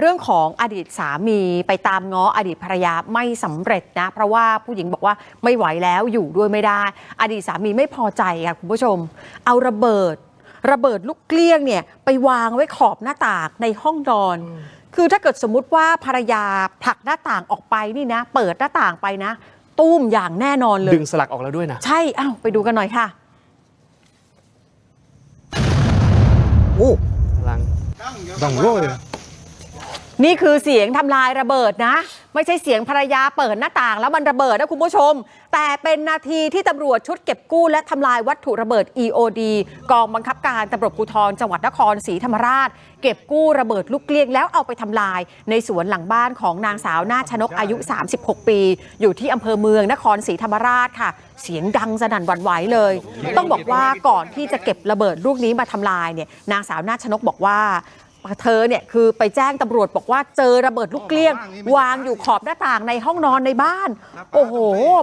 เรื่องของอดีตสามีไปตามง้ออดีตภรรยาไม่สำเร็จนะ เพราะว่าผู้หญิงบอกว่าไม่ไหวแล้วอยู่ด้วยไม่ได้ อดีตสามีไม่พอใจค่ะคุณผู้ชม เอาระเบิด ระเบิดลูกเกลี้ยงเนี่ยไปวางไว้ขอบหน้าต่างในห้องนอน คือถ้าเกิดสมมุติว่าภรรยาผลักหน้าต่างออกไปนี่นะ เปิดหน้าต่างไปนะ ตุ้มอย่างแน่นอนเลยดึงสลักออกแล้วด้วยนะใช่อ้าวไปดูกันหน่อยค่ะโอ้พลังดังโร่เลย นี่คือเสียงทำลายระเบิดนะ ไม่ใช่เสียงภรรยาเปิดหน้าต่างแล้วมันระเบิดนะคุณผู้ชม แต่เป็นนาทีที่ตำรวจชุดเก็บกู้และทำลายวัตถุระเบิด EOD กองบังคับการตำรวจภูธรจังหวัดนครศรีธรรมราช เก็บกู้ระเบิดลูกเกลี้ยงแล้วเอาไปทำลาย ในสวนหลังบ้านของนางสาวนาชนกอายุ 36 ปี อยู่ที่อำเภอเมืองนครศรีธรรมราชค่ะ เสียงดังสนั่นหวั่นไหวเลย ต้องบอกว่าก่อนที่จะเก็บระเบิดลูกนี้มาทำลายเนี่ยนางสาวนาชนกบอกว่า เธอเนี่ยคือไปแจ้งตำรวจบอกว่าเจอระเบิดลูกเกลี้ยง วางอยู่ขอบหน้าต่างในห้องนอนในบ้าน โอ้โห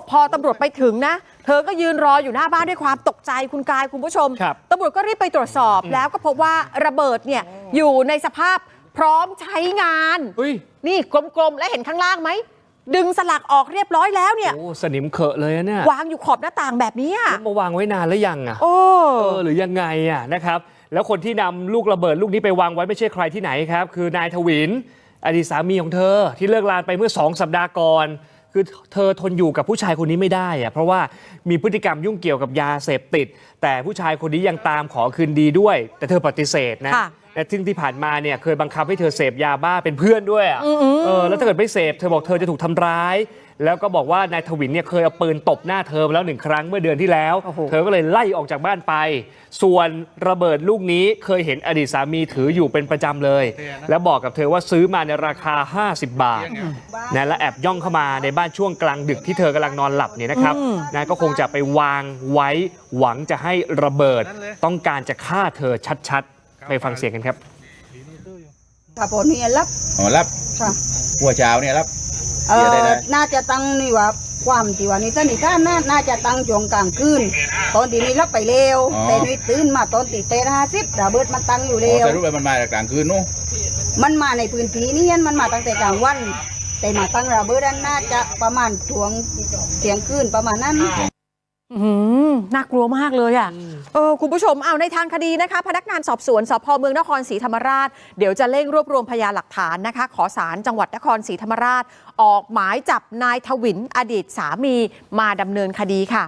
พอตำรวจไปถึงนะ เธอก็ยืนรออยู่หน้าบ้านด้วยความตกใจคุณกายคุณผู้ชมครับตำรวจก็รีบไปตรวจสอบแล้วก็พบว่าระเบิดเนี่ยอยู่ในสภาพพร้อมใช้งานอุ้ยนี่กลมๆ และเห็นข้างล่างไหม ดึงสลักออกเรียบร้อยแล้วเนี่ย โอ้ สนิมเขอะเลยอะเนี่ยวางอยู่ขอบหน้าต่างแบบนี้อะแล้วมาวางไว้นานแล้วยังอะโอ้เออหรือยังไงอะนะครับ แล้วคนที่นำลูกระเบิดลูกนี้ไปวางไว้ไม่ใช่ใครที่ไหนครับ คือนายทวิน อดีตสามีของเธอที่เลิกลาไปเมื่อ 2 สัปดาห์ก่อน คือเธอทนอยู่กับผู้ชายคนนี้ไม่ได้อะเพราะว่ามีพฤติกรรมยุ่งเกี่ยวกับยาเสพติด แต่ผู้ชายคนนี้ยังตามขอคืนดีด้วย แต่เธอปฏิเสธนะค่ะและซึ่งที่ผ่านมาเนี่ยเคยบังคับให้เธอเสพยาบ้าเป็นเพื่อนด้วยอะเออแล้วถ้าเกิดไม่เสพเธอบอกเธอจะถูกทำร้าย แล้วก็บอกว่านายทวินเนี่ยเคยเอาปืนตบหน้าเธอมาแล้วหนึ่งครั้งเมื่อเดือนที่แล้ว โอ้โห เธอก็เลยไล่ออกจากบ้านไป ส่วนระเบิดลูกนี้เคยเห็นอดีตสามีถืออยู่เป็นประจำเลย แล้วบอกกับเธอว่าซื้อมาในราคา 50 บาทนะและแอบย่องเข้ามาในบ้านช่วงกลางดึกที่เธอกำลังนอนหลับเนี่ยนะครับนะก็คงจะไปวางไว้หวังจะให้ระเบิด ต้องการจะฆ่าเธอชัดๆ ไปฟังเสียงกันครับถ้าผลนี่รับอ๋อรับค่ะ หัวเช้าเนี่ยรับ เอ่เดี๋ยวได้อได้น่าจะตั้งนี่ว่าความที่ว่านี่ท่านนี่ท่านน่าน่าจะตั้งจวงกลางคืนตอนที่นี่รับไปเร็วอ๋อ แต่นี่ตื่นมาตอนตีเตห้าสิบระเบิดมันตั้งอยู่อ๋เร็อวสรุปแล้วมันมาจากกลางคืนนู้นมันมาในพื้นที่นี่มันมาตั้งแต่กลางวัน แต่มาตั้งระเบิดนั้นน่าจะประมาณทวงเที่ยงคืนประมาณนั้นอื้อหือ น่ากลัวมากเลยอะเออคุณผู้ชมเอาในทางคดีนะคะ พนักงานสอบสวนสพเมืองนครศรีธรรมราช เดี๋ยวจะเร่งรวบรวมพยานหลักฐานนะคะ ขอสารจังหวัดนครศรีธรรมราช ออกหมายจับนายทวินอดีตสามีมาดำเนินคดีค่ะ